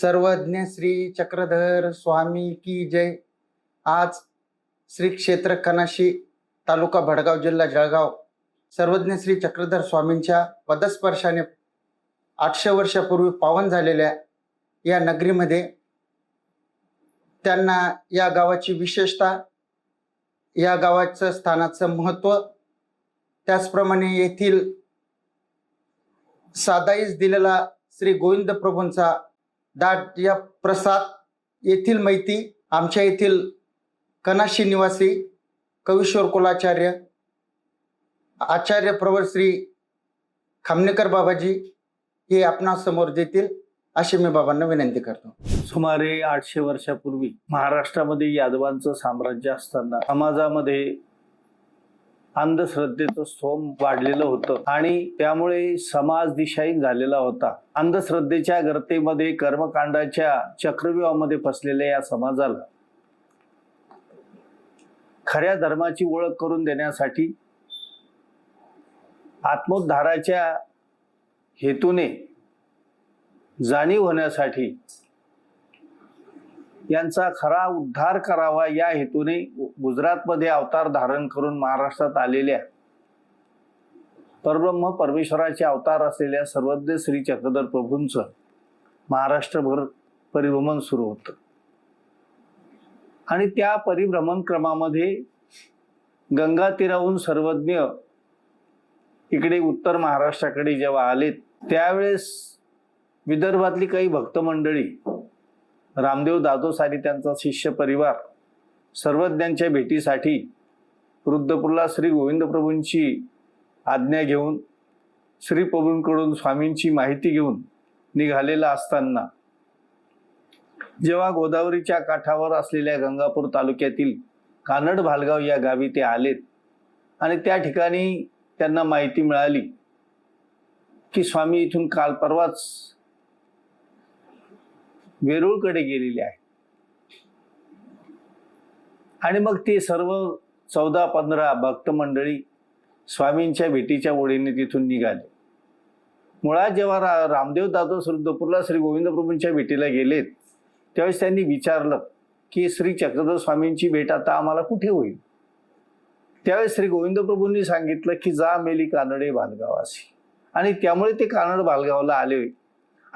सर्वज्ञ श्री चक्रधर स्वामी की जय. आज श्री क्षेत्र कनाशी तालुका भडगाव जिल्हा जळगाव सर्वज्ञ श्री चक्रधर स्वामींच्या पदस्पर्शाने आठशे वर्षापूर्वी पावन झालेल्या या नगरीमध्ये त्यांना या गावाची विशेषता या गावाचं स्थानाचं महत्त्व त्याचप्रमाणे येथील सादाईस दिलेला श्री गोविंद प्रभूंचा दाट या प्रसाद येथील माहिती आमच्या येथील कनाशी निवासी कवीश्वर कुलाचार्य आचार्य प्रवर श्री खामनेकर बाबाजी हे आपणासमोर देतील अशी मी बाबांना विनंती करतो. सुमारे आठशे वर्षापूर्वी महाराष्ट्रामध्ये यादवांचं साम्राज्य असताना समाजामध्ये अंधश्रद्धेचं सोम वाढलेलं होतं आणि त्यामुळे समाज दिशाहीन झालेला होता. अंधश्रद्धेच्या गर्तेमध्ये कर्मकांडाच्या चक्रव्यूहामध्ये फसलेल्या या समाजाला खऱ्या धर्माची ओळख करून देण्यासाठी आत्मोद्धाराच्या हेतूने जाणीव होण्यासाठी यांचा खरा उद्धार करावा या हेतूने गुजरातमध्ये अवतार धारण करून महाराष्ट्रात आलेल्या परब्रह्म परमेश्वराचे अवतार असलेल्या सर्वज्ञ श्री चक्रधर प्रभूंचं महाराष्ट्रभर परिभ्रमण सुरू होतं. आणि त्या परिभ्रमण क्रमामध्ये गंगा तीराहून सर्वज्ञ इकडे उत्तर महाराष्ट्राकडे जेव्हा आले त्यावेळेस विदर्भातली काही भक्त मंडळी रामदेव दादोसारी त्यांचा शिष्य परिवार सर्वज्ञांच्या भेटीसाठी वृद्धपूरला श्री गोविंदप्रभूंची आज्ञा घेऊन श्री प्रभूंकडून स्वामींची माहिती घेऊन निघालेला असताना जेव्हा गोदावरीच्या काठावर असलेल्या गंगापूर तालुक्यातील कानड भालगाव या गावी ते आलेत आणि त्या ठिकाणी त्यांना माहिती मिळाली की स्वामी इथून काल परवाच वेरूळकडे गेलेले आहे. आणि मग ते सर्व चौदा पंधरा भक्त मंडळी स्वामींच्या भेटीच्या ओढीने तिथून निघाले. मुळात जेव्हा रा रामदेव दादो सुरुद्धपूरला श्री गोविंद प्रभूंच्या भेटीला गेलेत त्यावेळेस त्यांनी विचारलं की श्री चक्रधर स्वामींची भेट आता आम्हाला कुठे होईल? त्यावेळेस श्री गोविंद प्रभूंनी सांगितलं की जा मेली कानडे बालगावासी आणि त्यामुळे ते कानड बालगावला आले.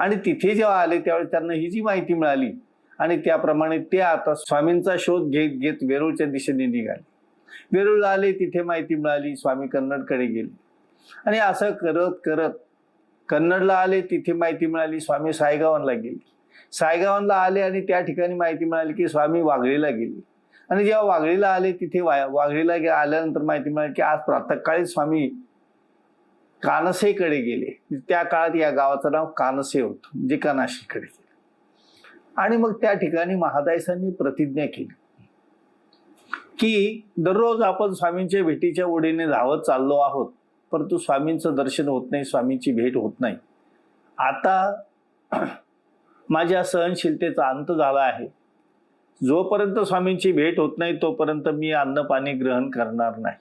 आणि तिथे जेव्हा आले त्यावेळी त्यांना ही जी माहिती मिळाली आणि त्याप्रमाणे ते आता स्वामींचा शोध घेत घेत वेरूळच्या दिशेने निघाले. वेरूळला आले तिथे माहिती मिळाली स्वामी कन्नडकडे गेले. आणि असं करत करत कन्नडला आले तिथे माहिती मिळाली स्वामी सायगावांला गेले. सायगावांला आले आणि त्या ठिकाणी माहिती मिळाली की स्वामी वाघळीला गेले. आणि जेव्हा वाघळीला आले तिथे वा वाघळीला गे आल्यानंतर माहिती मिळाली की आज प्रातकाळी स्वामी कानसेकडे गेले. त्या काळात या गावाचं नाव कानसे होतं जे कानाशीकडे गेले. आणि मग त्या ठिकाणी महादायसांनी प्रतिज्ञा केली. की दररोज आपण स्वामींच्या भेटीच्या ओढीने धावत चाललो आहोत परंतु स्वामींचं दर्शन होत नाही स्वामींची भेट होत नाही. आता माझ्या सहनशीलतेचा अंत झाला आहे. जोपर्यंत स्वामींची भेट होत नाही तोपर्यंत मी अन्न पाणी ग्रहण करणार नाही.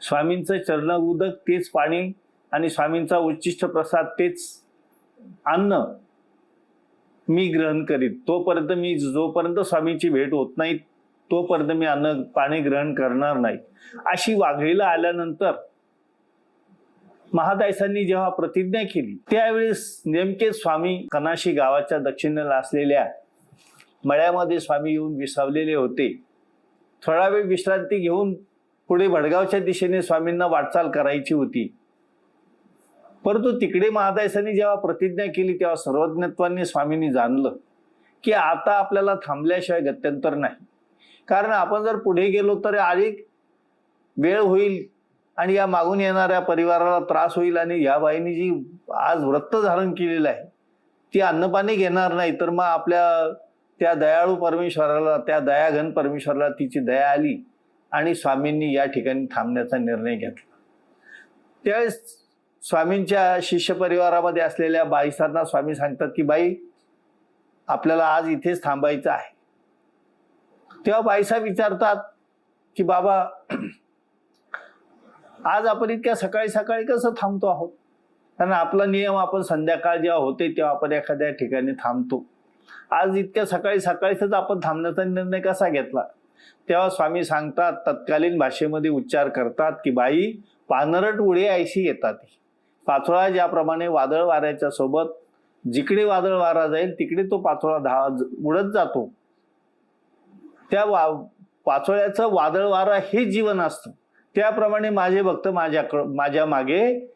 स्वामींचं चरण उदक तेच पाणी आणि स्वामींचा उच्चिष्ट प्रसाद तेच अन्न मी ग्रहण करीत. तोपर्यंत मी जोपर्यंत स्वामींची भेट होत नाही तोपर्यंत मी अन्न पाणी ग्रहण करणार नाही. अशी वाघळीला आल्यानंतर महादायसांनी जेव्हा प्रतिज्ञा केली त्यावेळेस नेमके स्वामी कनाशी गावाच्या दक्षिणेला असलेल्या मळ्यामध्ये स्वामी येऊन विसावलेले होते. थोडा वेळ विश्रांती घेऊन पुढे भडगावच्या दिशेने स्वामींना वाटचाल करायची होती. परंतु तिकडे महादायसांनी जेव्हा प्रतिज्ञा केली तेव्हा सर्वज्ञत्वाने स्वामींनी जाणलं की आता आपल्याला थांबल्याशिवाय गत्यंतर नाही. कारण आपण जर पुढे गेलो तर अधिक वेळ होईल आणि या मागून येणाऱ्या परिवाराला त्रास होईल आणि या बाईंनी जी आज व्रत धारण केलेलं आहे ती अन्नपाणी घेणार नाही तर मग आपल्या त्या दयाळू परमेश्वराला त्या दयाघन परमेश्वराला तिची दया आली. आणि स्वामींनी या ठिकाणी थांबण्याचा निर्णय घेतला. त्यावेळेस स्वामींच्या शिष्य परिवारामध्ये असलेल्या बाईसांना स्वामी सांगतात की बाई आपल्याला आज इथेच थांबायचं आहे. तेव्हा बाईसा विचारतात की बाबा आज आपण इतक्या सकाळी सकाळी कसं थांबतो आहोत? कारण आपला नियम आपण संध्याकाळ जेव्हा होते तेव्हा आपण एखाद्या ठिकाणी थांबतो. आज इतक्या सकाळी सकाळीच आपण थांबण्याचा निर्णय कसा घेतला? तेव्हा स्वामी सांगतात तत्कालीन भाषेमध्ये उच्चार करतात की बाई पानरट उडे ऐशी येतात पाचोळा ज्याप्रमाणे वादळ वाऱ्याच्या सोबत जिकडे वादळ वारा जाईल तिकडे तो पाचोळा धा उडत जातो. त्या वा पाचोळ्याचं वादळ वारा हे जीवन असतं. त्याप्रमाणे माझे भक्त माझ्या माझ्या मागे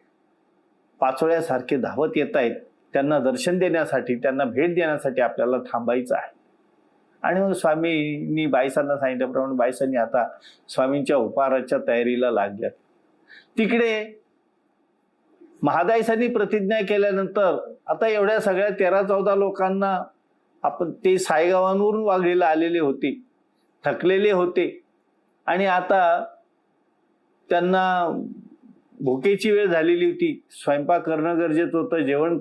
पाचोळ्यासारखे धावत येत आहेत त्यांना दर्शन देण्यासाठी त्यांना भेट देण्यासाठी आपल्याला थांबायचं आहे. आणि मग स्वामींनी बायसांना सांगितल्याप्रमाणे बायसांनी आता स्वामींच्या उपहाराच्या तयारीला लागल्यात. तिकडे महादाईसांनी प्रतिज्ञा केल्यानंतर आता एवढ्या सगळ्या तेरा चौदा लोकांना आपण ते सायगावांवरून वागळीला आलेले होते थकलेले होते. आणि आता त्यांना भुकेची वेळ झालेली होती. स्वयंपाक करणं गरजेचं होतं जेवण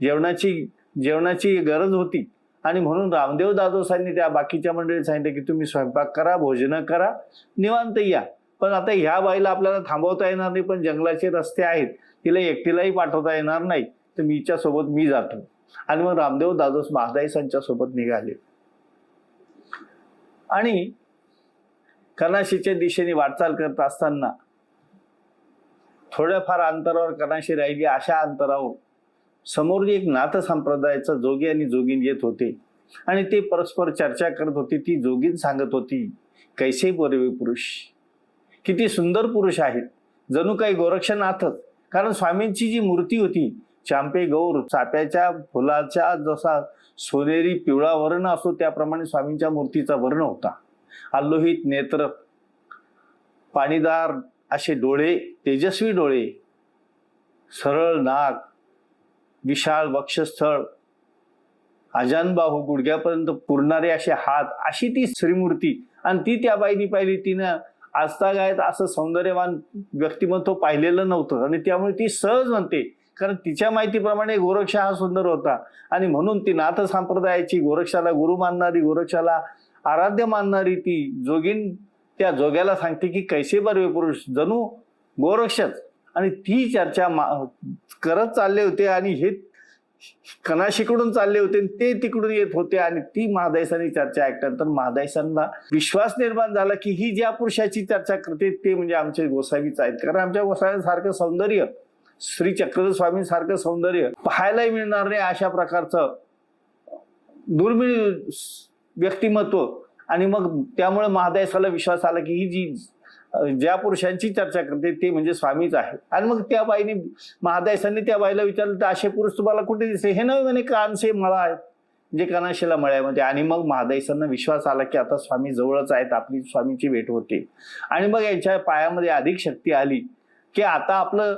जेवणाची जेवणाची गरज होती. आणि म्हणून रामदेव दादोसांनी त्या बाकीच्या मंडळी सांगितलं की तुम्ही स्वयंपाक करा भोजन करा निवांत या. पण आता ह्या बाईला आपल्याला थांबवता येणार नाही पण जंगलाचे रस्ते आहेत तिला एकटीलाही पाठवता येणार नाही तर मीच्या सोबत मी जातो. आणि मग रामदेव दादोस महादाईसांच्या सोबत निघाले. आणि कनाशीच्या दिशेने वाटचाल करत असताना थोड्याफार अंतरावर कनाशी राहिली अशा अंतरावर समोर एक नाथ संप्रदायाचा जोगी आणि जोगीन येत होते. आणि ते परस्पर चर्चा करत होते ती जोगीन सांगत होती कैसे बोरेवे पुरुष? किती सुंदर पुरुष आहेत. जणू काही गोरक्षनाथच. कारण स्वामींची जी मूर्ती होती चांपे गौर चाप्याच्या फुलाच्या जसा सोनेरी पिवळा वर्ण असतो त्याप्रमाणे स्वामींच्या मूर्तीचा वर्ण होता. आल्लोहित नेत्र पाणीदार असे डोळे तेजस्वी डोळे सरळ नाक विशाल वक्षस्थळ अजानबाहू गुडघ्यापर्यंत पुरणारे असे हात अशी ती श्रीमूर्ती. आणि ती त्या बाईनी पाहिली. तिनं आजतागायत असं सौंदर्यवान व्यक्तिमत्व पाहिलेलं नव्हतं. आणि त्यामुळे ती सहज म्हणते कारण तिच्या माहितीप्रमाणे गोरक्ष हा सुंदर होता. आणि म्हणून ती नाथ संप्रदायाची गोरक्षाला गुरु मानणारी गोरक्षाला आराध्य मानणारी ती जोगीन त्या जोग्याला सांगते की कैसे बरवे पुरुष जणू गोरक्षच. आणि ती चर्चा मा- करत चालले होते आणि हे कनाशीकडून चालले होते आणि ते तिकडून येत होते आणि ती महादायसांनी चर्चा ऐकल्यानंतर महादायसांना विश्वास निर्माण झाला की ही ज्या पुरुषाची चर्चा करते ते म्हणजे आमचे गोसावीच आहेत. कारण आमच्या गोसाव्यांसारखं सौंदर्य श्री चक्रधर स्वामींसारखं सौंदर्य पाहायलाही मिळणार नाही अशा प्रकारचं दुर्मिळ व्यक्तिमत्व. आणि मग त्यामुळे महादायसाला विश्वास आला की ही जी ज्या पुरुषांची चर्चा करते ते म्हणजे स्वामीच आहे. आणि मग त्या बाईने महादेशांनी त्या बाईला विचारलं तर असे पुरुष तुम्हाला कुठे दिसले? हे नव्हे म्हणे कानसे मळा आहेत जे कनाशीला मळ्यामध्ये. आणि मग महादेशांना विश्वास आला की आता स्वामी जवळच आहेत आपली स्वामीची भेट होते. आणि मग यांच्या पायामध्ये अधिक शक्ती आली की आता आपलं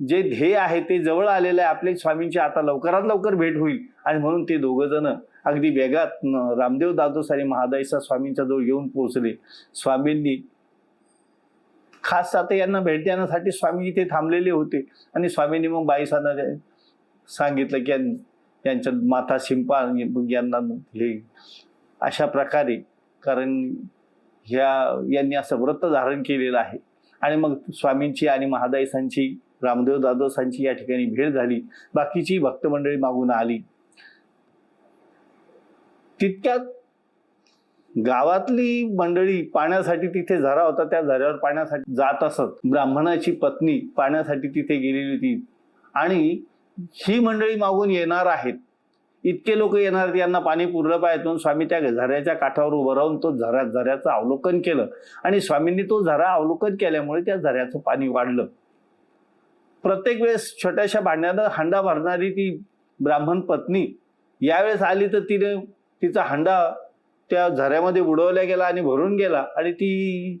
जे ध्येय आहे ते जवळ आलेलं आहे आपले स्वामींची आता लवकरात लवकर भेट होईल. आणि म्हणून ते दोघं जण अगदी वेगात रामदेव दादोसारी आणि महादाईसा स्वामींच्या जवळ येऊन पोहोचले. स्वामींनी खास आता यांना भेट देण्यासाठी स्वामी इथे थांबलेले होते. आणि स्वामींनी मग बाईसांना सांगितलं की यांच्या माता शिंपा यांना हे अशा प्रकारे कारण ह्या यांनी असं व्रत धारण केलेलं आहे. आणि मग स्वामींची आणि महादाईसांची रामदेव दादोसांची या ठिकाणी भेट झाली. बाकीची भक्तमंडळी मागून आली. तितक्यात गावातली मंडळी पाण्यासाठी तिथे झरा होता त्या झऱ्यावर पाण्यासाठी जात असत. ब्राह्मणाची पत्नी पाण्यासाठी तिथे गेलेली होती. आणि ही मंडळी मागून येणार आहेत. इतके लोक येणार यांना पाणी पुरलं पाहिजे. स्वामी त्या झऱ्याच्या काठावर उभं राहून तो झरा झऱ्याचं अवलोकन केलं. आणि स्वामींनी तो झरा अवलोकन केल्यामुळे त्या झऱ्याचं पाणी वाढलं. प्रत्येक वेळेस छोट्याशा भांड्यानं हंडा भरणारी ती ब्राह्मण पत्नी यावेळेस आली तर तिने तिचा हंडा त्या झऱ्यामध्ये बुडवल्या गेला आणि भरून गेला आणि ती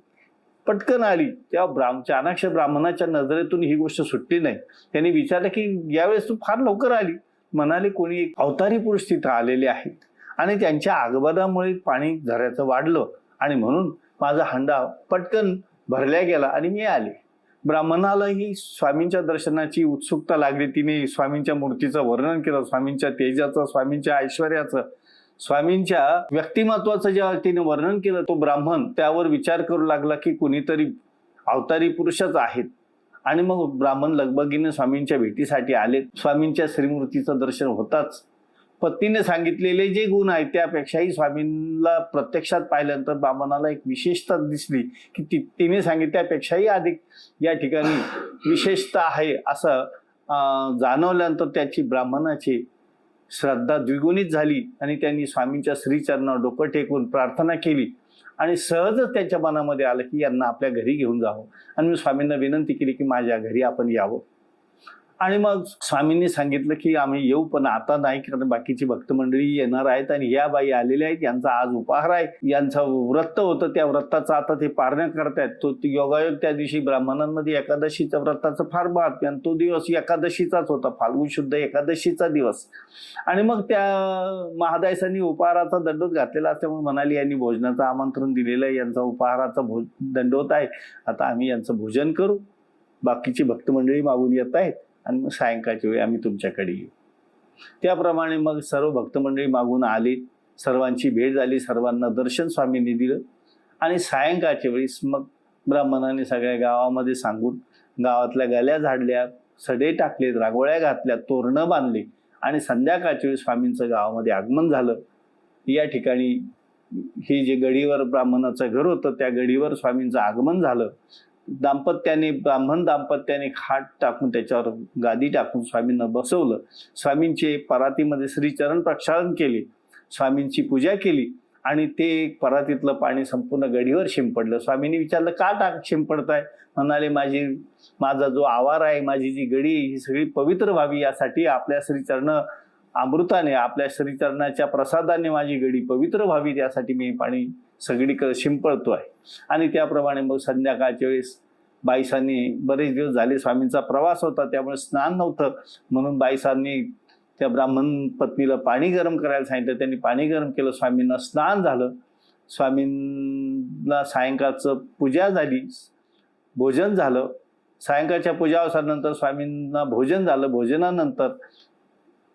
पटकन आली. त्या ब्राह्म चाणाक्ष ब्राह्मणाच्या नजरेतून ही गोष्ट सुटली नाही. त्यांनी विचारलं की यावेळेस तू फार लवकर आली? म्हणाले कोणी एक अवतारी पुरुष तिथं आलेले आहेत. आणि त्यांच्या आगमनामुळे पाणी झऱ्याचं वाढलं आणि म्हणून माझा हंडा पटकन भरल्या गेला आणि मी आले. ब्राह्मणालाही स्वामींच्या दर्शनाची उत्सुकता लागली. तिने स्वामींच्या मूर्तीचं वर्णन केलं स्वामींच्या तेजाचं स्वामींच्या ऐश्वर्याचं. स्वामींच्या व्यक्तिमत्वाचं जेव्हा तिने वर्णन केलं तो ब्राह्मण त्यावर विचार करू लागला की कुणीतरी अवतारी पुरुषच आहेत. आणि मग ब्राह्मण लगबगीने स्वामींच्या भेटीसाठी आले स्वामींच्या श्रीमूर्तीचं दर्शन होताच. पत्नीने सांगितलेले जे गुण आहेत त्यापेक्षाही स्वामींना प्रत्यक्षात पाहिल्यानंतर ब्राह्मणाला एक विशेषता दिसली की ती तिने सांगितल्यापेक्षाही अधिक या ठिकाणी विशेषता आहे असं जाणवल्यानंतर त्याची ब्राह्मणाची श्रद्धा द्विगुणित झाली आणि त्यांनी स्वामींच्या श्रीचरणावर डोकं टेकून प्रार्थना केली. आणि सहजच त्यांच्या मनामध्ये आलं की यांना आपल्या घरी घेऊन जावं. आणि मी स्वामींना विनंती केली की माझ्या घरी आपण यावं. आणि मग स्वामींनी सांगितलं की आम्ही येऊ पण आता नाही कारण बाकीची भक्त मंडळी येणार आहेत आणि या बाई आलेल्या आहेत. यांचा आज उपहार आहे. यांचं व्रत होतं. त्या व्रताचं आता ते पारणं करतायत. तो ती योगायोग त्या दिवशी ब्राह्मणांमध्ये एकादशीच्या व्रताचं फार महत्त्व आणि तो दिवस एकादशीचाच होता. फाल्गुन शुद्ध एकादशीचा दिवस. आणि मग त्या महादायसांनी उपहाराचा दंडोत घातलेला असल्यामुळे म्हणाली यांनी भोजनाचं आमंत्रण दिलेलं आहे. यांचा उपहाराचा भोज दंडोत आहे. आता आम्ही यांचं भोजन करू. बाकीची भक्त मंडळी मागून येत आहेत. आणि मग सायंकाळच्या वेळी आम्ही तुमच्याकडे येऊ. त्याप्रमाणे मग सर्व भक्तमंडळी मागून आली. सर्वांची भेट झाली. सर्वांना दर्शन स्वामींनी दिलं. आणि सायंकाळच्या वेळेस मग ब्राह्मणाने सगळ्या गावामध्ये सांगून गावातल्या गल्या झाडल्या सडे टाकले रागोळ्या घातल्या तोरणं बांधले आणि संध्याकाळच्या वेळी स्वामींचं गावामध्ये आगमन झालं. या ठिकाणी हे जे गडीवर ब्राह्मणाचं घर होतं त्या गडीवर स्वामींचं आगमन झालं. दाम्पत्याने ब्राह्मण दाम्पत्याने खाट टाकून त्याच्यावर गादी टाकून स्वामींना बसवलं. स्वामींचे परातीमध्ये श्रीचरण प्रक्षालन केले. स्वामींची पूजा केली आणि ते परातीतलं पाणी संपूर्ण गडीवर शिंपडलं. स्वामींनी विचारलं का टाक शिंपडताय? म्हणाले माझी माझा जो आवार आहे माझी जी गडी आहे, ही सगळी पवित्र व्हावी यासाठी आपल्या श्रीचरण अमृताने आपल्या श्रीचरणाच्या प्रसादाने माझी गडी पवित्र व्हावी त्यासाठी मी पाणी सगळीकडे शिंपळतो आहे. आणि त्याप्रमाणे मग संध्याकाळच्या वेळेस बाईसांनी बरेच दिवस झाले स्वामींचा प्रवास होता त्यामुळे स्नान नव्हतं. म्हणून बाईसांनी त्या ब्राह्मण पत्नीला पाणी गरम करायला सांगितलं. त्यांनी पाणी गरम केलं स्वामींना स्नान झालं. स्वामींना सायंकाळचं पूजा झाली भोजन झालं. सायंकाळच्या पूजावसानंतर स्वामींना भोजन झालं. भोजनानंतर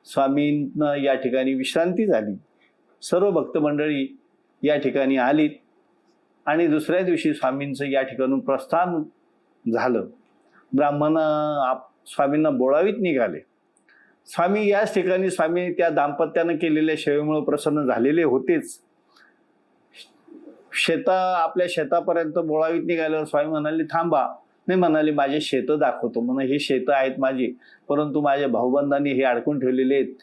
स्वामींना या ठिकाणी विश्रांती झाली. सर्व भक्त मंडळी या ठिकाणी आलीत आणि दुसऱ्या दिवशी स्वामींचं या ठिकाणून प्रस्थान झालं. ब्राह्मण आप स्वामींना बोळावीत निघाले. स्वामी याच ठिकाणी स्वामी त्या दाम्पत्यानं केलेल्या सेवेमुळे प्रसन्न झालेले होतेच. शेता आपल्या शेतापर्यंत बोळावीत निघाल्यावर स्वामी म्हणाले थांबा. नाही म्हणाले माझे शेतं दाखवतो. म्हणून हे शेतं आहेत माझी परंतु माझ्या भाऊबंधांनी हे अडकून ठेवलेले आहेत.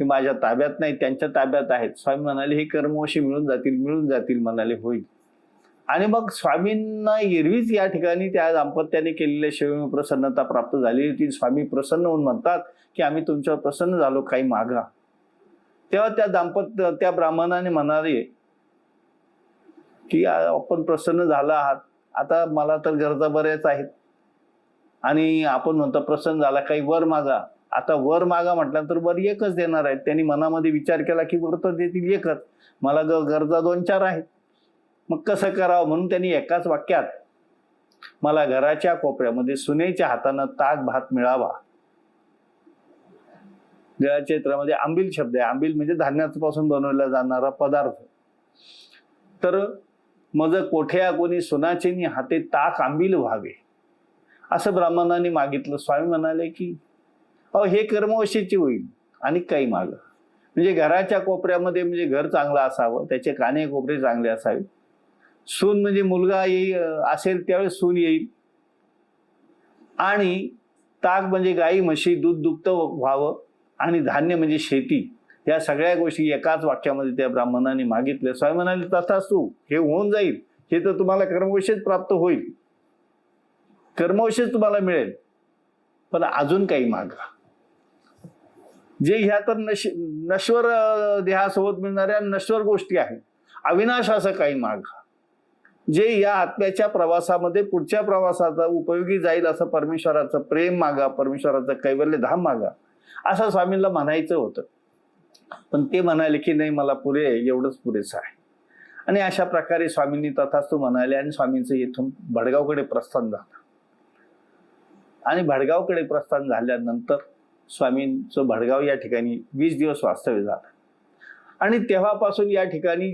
हे माझ्या ताब्यात नाही त्यांच्या ताब्यात आहेत. स्वामी म्हणाले हे कर्मवशी मिळून जातील मिळून जातील म्हणाले होईल. आणि मग स्वामींना एरवीच या ठिकाणी त्या दाम्पत्याने केलेल्या सेवेमुळे प्रसन्नता प्राप्त झाली होती. स्वामी प्रसन्न होऊन म्हणतात की आम्ही तुमच्यावर प्रसन्न झालो काही मागा. तेव्हा त्या दाम्पत्य त्या ब्राह्मणाने म्हणाले की आपण प्रसन्न झाला आहात. आता मला तर गरजा बऱ्याच आहेत. आणि आपण म्हणतो प्रसन्न झाला काही वर मागा. आता वर मागा म्हटल्यानंतर वर एकच देणार आहेत. त्यांनी मनामध्ये विचार केला की वर तर देतील एकच. मला ग गरजा दोन चार आहेत. मग कसं करावं? म्हणून त्यांनी एकाच वाक्यात मला घराच्या कोपऱ्यामध्ये सुनेच्या हातानं ताक भात मिळावा. देवाच्या आंबील शब्द आहे. आंबील म्हणजे धान्यापासून बनवला जाणारा पदार्थ. तर मज कोठ्या कोणी सुनाचे हाते ताक आंबील व्हावे? असं ब्राह्मणाने मागितलं. स्वामी म्हणाले की अहो हे कर्मवशीची होईल आणि काही माग. म्हणजे घराच्या कोपऱ्यामध्ये म्हणजे घर चांगलं असावं त्याचे काने कोपरे चांगले असावे. सून म्हणजे मुलगा येईल असेल त्यावेळेस सून येईल. आणि ताक म्हणजे गाई म्हशी दूध दुप्त व्हावं आणि धान्य म्हणजे शेती. या सगळ्या गोष्टी एकाच वाक्यामध्ये त्या ब्राह्मणाने मागितल्या. स्वामी म्हणाले तथास्तू हे होऊन जाईल. हे तर तुम्हाला कर्मवशेच प्राप्त होईल. कर्मवशेच तुम्हाला मिळेल. पण अजून काही मागा. जे ह्या तर नश नश्वर देहासोबत मिळणाऱ्या नश्वर गोष्टी आहेत. अविनाश असं काही माग जे या आत्म्याच्या प्रवासामध्ये पुढच्या प्रवासाचा उपयोगी जाईल असं परमेश्वराचं प्रेम मागा परमेश्वराचं कैवल्य धाम मागा असं स्वामींना म्हणायचं होतं. पण ते म्हणाले की नाही मला पुरे एवढंच पुरेसं आहे. आणि अशा प्रकारे स्वामींनी तथास्तू म्हणाले आणि स्वामींचं येथून भडगावकडे प्रस्थान झालं. आणि भडगावकडे प्रस्थान झाल्यानंतर स्वामींचं भडगाव या ठिकाणी वीस दिवस वास्तव्य झालं. आणि तेव्हापासून या ठिकाणी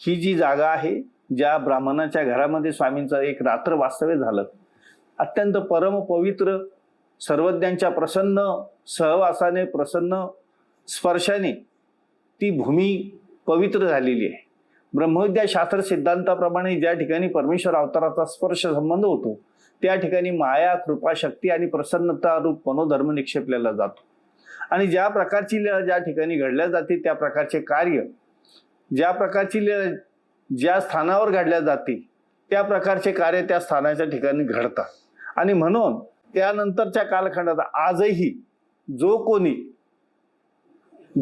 ही जी जागा आहे ज्या ब्राह्मणाच्या घरामध्ये स्वामींचं एक रात्र वास्तव्य झालं अत्यंत परम पवित्र सर्वज्ञांच्या प्रसन्न सहवासाने प्रसन्न स्पर्शाने ती भूमी पवित्र झालेली आहे. ब्रह्मविद्या शास्त्र सिद्धांताप्रमाणे ज्या ठिकाणी परमेश्वर अवताराचा स्पर्श संबंध होतो त्या ठिकाणी माया कृपा शक्ती आणि प्रसन्नता रूप मनोधर्म निक्षेपलेला जातो. आणि ज्या प्रकारची लीळा ज्या ठिकाणी घडल्या जाते त्या प्रकारचे कार्य ज्या प्रकारची लीळा ज्या स्थानावर घडल्या जाते त्या प्रकारचे कार्य त्या स्थानाच्या ठिकाणी घडतात. आणि म्हणून त्यानंतरच्या कालखंडात आजही जो कोणी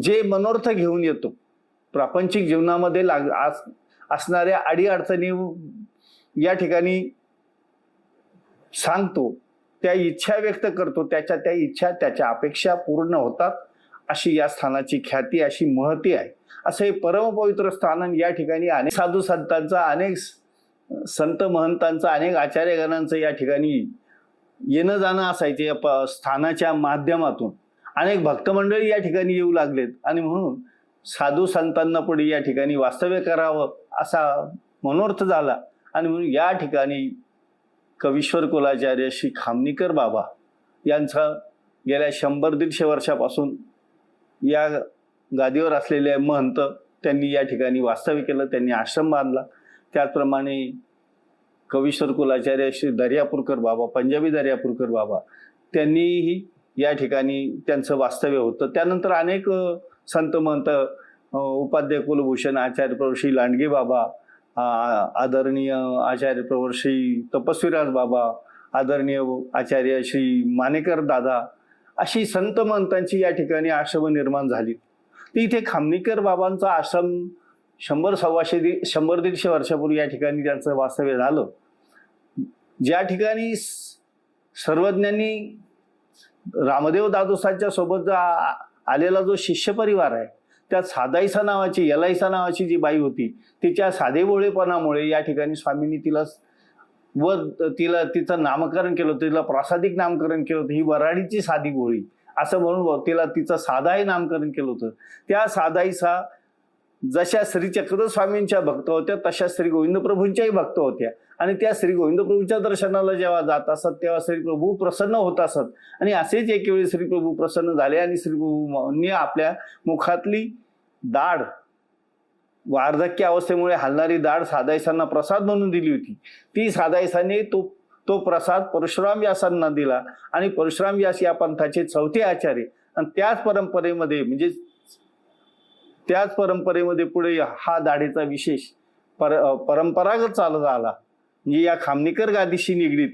जे मनोर्थ घेऊन येतो प्रापंचिक जीवनामध्ये लाग आस असणाऱ्या अडीअडचणी या ठिकाणी सांगतो त्या इच्छा व्यक्त करतो त्याच्या त्या इच्छा त्याच्या अपेक्षा पूर्ण होतात. अशी या स्थानाची ख्याती अशी महती आहे. असं हे परमपवित्र स्थान या ठिकाणी अनेक साधू संतांचा अनेक स- संत महंतांचा अनेक आचार्यगणांचं या ठिकाणी येणं जाणं असायचे या प- स्थानाच्या माध्यमातून. अनेक भक्तमंडळी या ठिकाणी येऊ लागलेत आणि म्हणून साधू संतांना पुढे या ठिकाणी वास्तव्य करावं असा मनोर्थ झाला. आणि म्हणून या ठिकाणी कवीश्वर कुलाचार्य श्री खामनीकर बाबा यांचा गेल्या शंभर दीडशे वर्षापासून या गादीवर असलेले महंत त्यांनी या ठिकाणी वास्तव्य केलं त्यांनी आश्रम बांधला. त्याचप्रमाणे कवीश्वर कुलाचार्य श्री दर्यापूरकर बाबा पंजाबी दर्यापूरकर बाबा त्यांनीही या ठिकाणी त्यांचं वास्तव्य होतं. त्यानंतर अनेक संत महंत उपाध्याय कुलभूषण आचार्य प्रभू श्री लांडगे बाबा आदरणीय आचार्य प्रवर श्री तपस्वीराज बाबा आदरणीय आचार्य श्री मानेकर दादा अशी संत महंतांची या ठिकाणी आश्रम निर्माण झाली. ती इथे खामणीकर बाबांचा आश्रम शंभर सव्वाशे दि शंभर दीडशे वर्षापूर्वी या ठिकाणी त्यांचं वास्तव्य झालं. ज्या ठिकाणी सर्वज्ञांनी रामदेव दादोसांच्या सोबत जो आ- आलेला जो शिष्य परिवार आहे त्या सादाईसा नावाची यलाईसा नावाची जी बाई होती तिच्या साधेबोळेपणामुळे या ठिकाणी स्वामींनी तिला व तिला तिचं नामकरण केलं होतं तिला प्रासादिक नामकरण केलं होतं ही वराडीची साधी गोळी असं म्हणून तिला तिचं साधाही नामकरण केलं होतं. त्या साधाईसा जशा श्री चक्रधर स्वामींच्या भक्त होत्या तशा श्री गोविंद प्रभूंच्याही भक्त होत्या. आणि त्या श्री गोविंद प्रभूंच्या दर्शनाला जेव्हा जात असत तेव्हा श्री प्रभू प्रसन्न होत असत. आणि असेच एक वेळी श्री प्रभू प्रसन्न झाले आणि श्री प्रभूंनी आपल्या मुखातली दाढ वार्धक्य अवस्थेमुळे हलणारी दाढ साधायसांना प्रसाद म्हणून दिली होती. ती साधायसाने तो तो प्रसाद परशुराम व्यासांना दिला. आणि परशुराम व्यास या पंथाचे चौथे आचार्य. आणि त्याच परंपरेमध्ये म्हणजे त्याच परंपरेमध्ये पुढे हा दाढीचा विशेष पर परंपरागत चालत आला. म्हणजे या खामणीकर गादीशी निगडीत.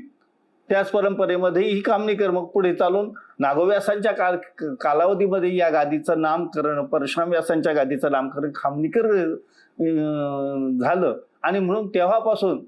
त्याच परंपरेमध्ये ही खामणीकर मग पुढे चालून नागोव्यासांच्या काल कालावधीमध्ये या गादीचं नामकरण परशुराम व्यासांच्या गादीचं नामकरण खामणीकर झालं. आणि म्हणून तेव्हापासून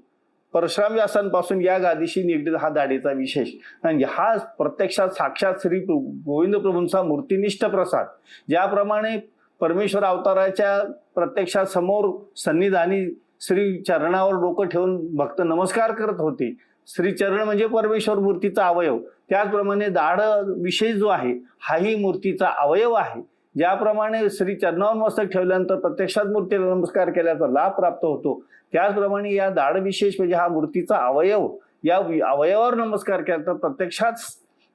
परशुराम व्यासांपासून या गादीशी निगडीत हा दाढीचा विशेष. आणि हा प्रत्यक्षात साक्षात श्री गोविंद प्रभूंचा मूर्तिनिष्ठ प्रसाद. ज्याप्रमाणे परमेश्वर अवताराच्या प्रत्यक्षात समोर सन्निधानी श्री चरणावर डोकं ठेवून भक्त नमस्कार करत होते. श्री चरण म्हणजे परमेश्वर मूर्तीचा अवयव. त्याचप्रमाणे दाढ विशेष जो आहे हाही मूर्तीचा अवयव आहे. ज्याप्रमाणे श्री चरणावर मस्तक ठेवल्यानंतर प्रत्यक्षात मूर्तीला नमस्कार केल्याचा लाभ प्राप्त होतो. त्याचप्रमाणे या दाढ विशेष म्हणजे हा मूर्तीचा अवयव. या अवयवावर नमस्कार केला तर प्रत्यक्षात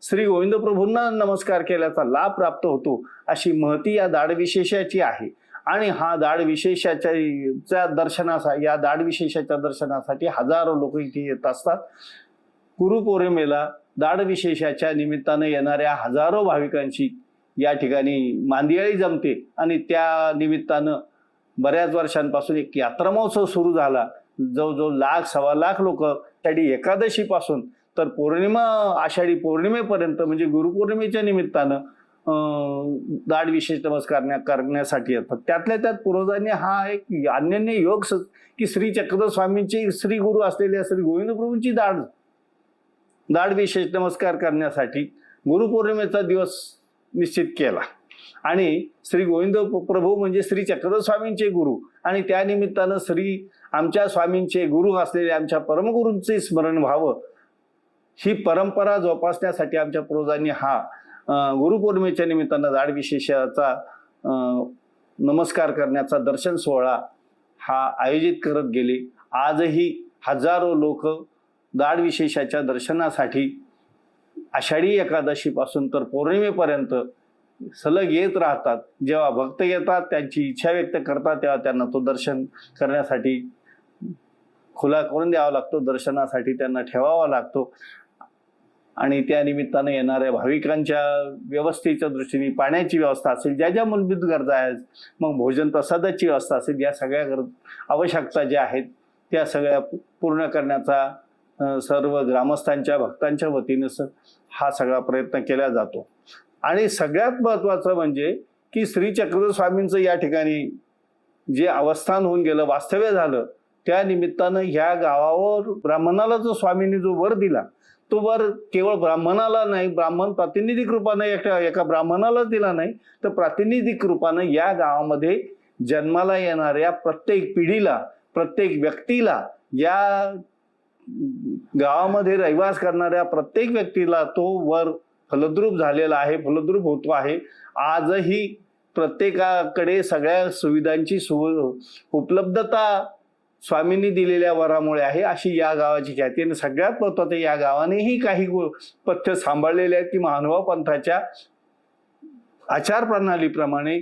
श्री गोविंद प्रभूंना नमस्कार केल्याचा लाभ प्राप्त होतो अशी महती या दाढ विशेषाची आहे. आणि हा दाढ विशेषाच्या दर्शनासा या दाढ विशेषाच्या दर्शनासाठी हजारो लोक इथे येत असतात. गुरुपौर्णिमेला दाढ विशेषाच्या निमित्तानं येणाऱ्या हजारो भाविकांची या ठिकाणी मांदियाळी जमते. आणि त्या निमित्तानं बऱ्याच वर्षांपासून एक यात्रा महोत्सव सुरू झाला. जवळजवळ लाख सव्वा लाख लोक त्याडी एकादशीपासून तर पौर्णिमा आषाढी पौर्णिमेपर्यंत म्हणजे गुरुपौर्णिमेच्या निमित्तानं दाढ विशेष नमस्कार करण्यासाठी येतात. त्यातल्या त्यात पूर्वजांनी हा एक अन्यन्य योग की श्री चक्रधर स्वामींचे श्री गुरु असलेल्या श्री गोविंद प्रभूंची दाढ दाढ विशेष नमस्कार करण्यासाठी गुरुपौर्णिमेचा दिवस निश्चित केला. आणि श्री गोविंद प्रभू म्हणजे श्री चक्रधर स्वामींचे गुरु. आणि त्यानिमित्तानं श्री आमच्या स्वामींचे गुरु असलेले आमच्या परमगुरूंचे स्मरण व्हावं ही परंपरा जोपासण्यासाठी आमच्या पूर्वजांनी हा गुरुपौर्णिमेच्या निमित्तानं जाड विशेषाचा नमस्कार करण्याचा दर्शन सोहळा हा आयोजित करत गेले. आजही हजारो लोक दाड विशेषाच्या दर्शनासाठी आषाढी एकादशीपासून तर पौर्णिमेपर्यंत सलग येत राहतात. जेव्हा भक्त येतात त्यांची इच्छा व्यक्त करतात तेव्हा त्यांना तो दर्शन करण्यासाठी खुला करून द्यावा लागतो दर्शनासाठी त्यांना ठेवावा लागतो. आणि त्या निमित्तानं येणाऱ्या भाविकांच्या व्यवस्थेच्या दृष्टीने पाण्याची व्यवस्था असेल ज्या ज्या मूलभूत गरजा आहेत मग भोजन प्रसादाची व्यवस्था असेल या सगळ्या गर आवश्यकता ज्या आहेत त्या सगळ्या पूर्ण करण्याचा सर्व ग्रामस्थांच्या भक्तांच्या वतीनं स हा सगळा प्रयत्न केला जातो. आणि सगळ्यात महत्त्वाचं म्हणजे की श्री स्वामींचं या ठिकाणी जे अवस्थान होऊन गेलं वास्तव्य झालं त्या निमित्तानं ह्या गावावर ब्राह्मणाला जो स्वामींनी जो वर दिला वर केवळ ब्राह्मणाला नाही ब्राह्मण प्रातिनिधिक रूपाने एका एका ब्राह्मणालाच दिला नाही तर प्रातिनिधिक रूपानं या गावामध्ये जन्माला येणाऱ्या प्रत्येक पिढीला प्रत्येक व्यक्तीला या गावामध्ये रहिवास करणाऱ्या प्रत्येक व्यक्तीला तो वर फलद्रूप झालेला आहे फलद्रूप होतो आहे. आजही प्रत्येकाकडे सगळ्या सुविधांची सु उपलब्धता स्वामींनी दिलेल्या वरामुळे आहे अशी या गावाची ख्याती आणि सगळ्यात महत्वाचं या गावानेही काही गो- पथ्य सांभाळलेले आहेत की महानुभाव पंथाच्या आचार प्रणालीप्रमाणे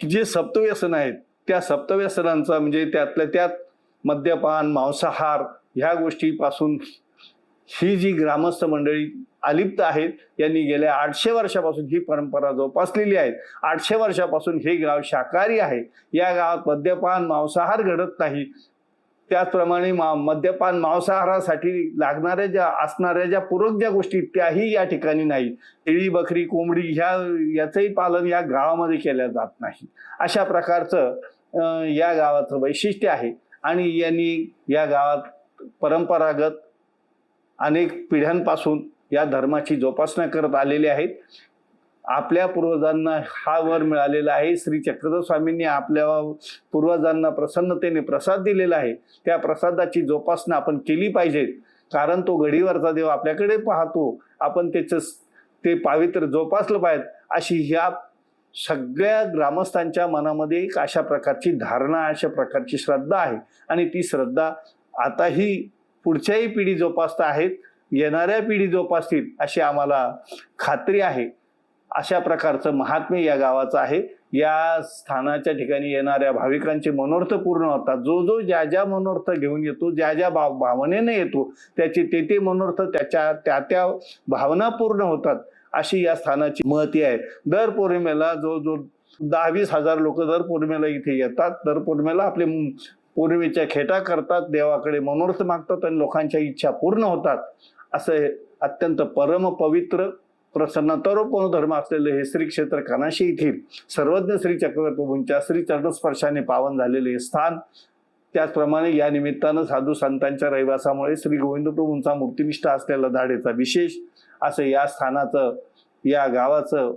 जे सप्तव्यसन आहेत त्या सप्तव्यसनांचा म्हणजे त्यातल्या त्यात मद्यपान मांसाहार ह्या गोष्टीपासून ही जी ग्रामस्थ मंडळी अलिप्त आहेत यांनी गेल्या आठशे वर्षापासून ही परंपरा जोपासलेली आहे. आठशे वर्षापासून हे गाव शाकाहारी आहे. या गावात मद्यपान मांसाहार घडत नाही. त्याचप्रमाणे मा मद्यपान मांसाहारासाठी लागणाऱ्या ज्या असणाऱ्या ज्या पूरक ज्या गोष्टी त्याही या ठिकाणी नाही शेळी बकरी कोंबडी ह्या याचंही पालन या गावामध्ये केलं जात नाही. अशा प्रकारचं या गावाचं वैशिष्ट्य आहे. आणि यांनी या गावात परंपरागत अनेक पिढ्यांपासून या धर्माची जोपासना करत आलेले आहेत. आपल्या पूर्वजांना हा वर मिळालेला आहे. श्री चक्रधर स्वामींनी आपल्या पूर्वजांना प्रसन्नतेने प्रसाद दिलेला आहे. त्या प्रसादाची जोपासना आपण केली पाहिजे. कारण तो घडीवरचा देव आपल्याकडे पाहतो. आपण त्याचं ते पावित्र्य जोपासलं पाहिजे. अशी ह्या सगळ्या ग्रामस्थांच्या मनामध्ये एक अशा प्रकारची धारणा अशा प्रकारची श्रद्धा आहे. आणि ती श्रद्धा आताही पुढच्याही पिढी जोपासता आहेत येणाऱ्या पिढी जोपासतील अशी आम्हाला खात्री आहे. अशा प्रकारचं महात्म्य या गावाचं आहे. या स्थानाच्या ठिकाणी येणाऱ्या भाविकांचे मनोर्थ पूर्ण होतात. जो जो ज्या ज्या मनोर्थ घेऊन येतो ज्या ज्या भाव भावनेने येतो त्याचे ते ते मनोर्थ त्याच्या त्या त्या भावना पूर्ण होतात अशी या स्थानाची महती आहे. दर पौर्णिमेला जो जो दहा वीस हजार लोक दर पौर्णिमेला इथे येतात दर पौर्णिमेला आपले पूर्वीच्या खेटा करतात देवाकडे मनोर्थ मागतात आणि लोकांच्या इच्छा पूर्ण होतात. असं हे अत्यंत परम पवित्र प्रसन्नतरोपण धर्म असलेले हे श्री क्षेत्र कानाशी येथील सर्वज्ञ श्री चक्रवर्ती श्री चरणस्पर्शाने पावन झालेले हे स्थान त्याचप्रमाणे या निमित्तानं साधू संतांच्या रहिवासामुळे श्री गोविंद प्रभूंचा मूर्तिनिष्ठ असलेला धाडेचा विशेष असं या स्थानाचं या गावाचं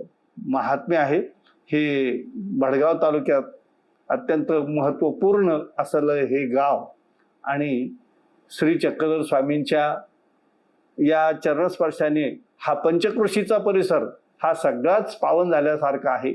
महात्म्य आहे. हे भडगाव तालुक्यात अत्यंत महत्त्वपूर्ण असलं हे गाव. आणि श्री चक्रधर स्वामींच्या या चरणस्पर्शाने हा पंचकृषीचा परिसर हा सगळाच पावन झाल्यासारखा आहे.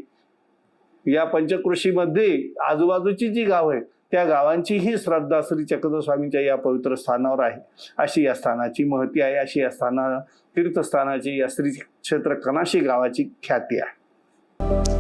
या पंचकृषीमध्ये आजूबाजूची जी गाव आहेत त्या गावांचीही श्रद्धा श्री चक्रधर स्वामींच्या या पवित्र स्थानावर आहे. अशी या स्थानाची महती आहे अशी या स्थाना तीर्थस्थानाची या श्री क्षेत्र कनाशी गावाची ख्याती आहे.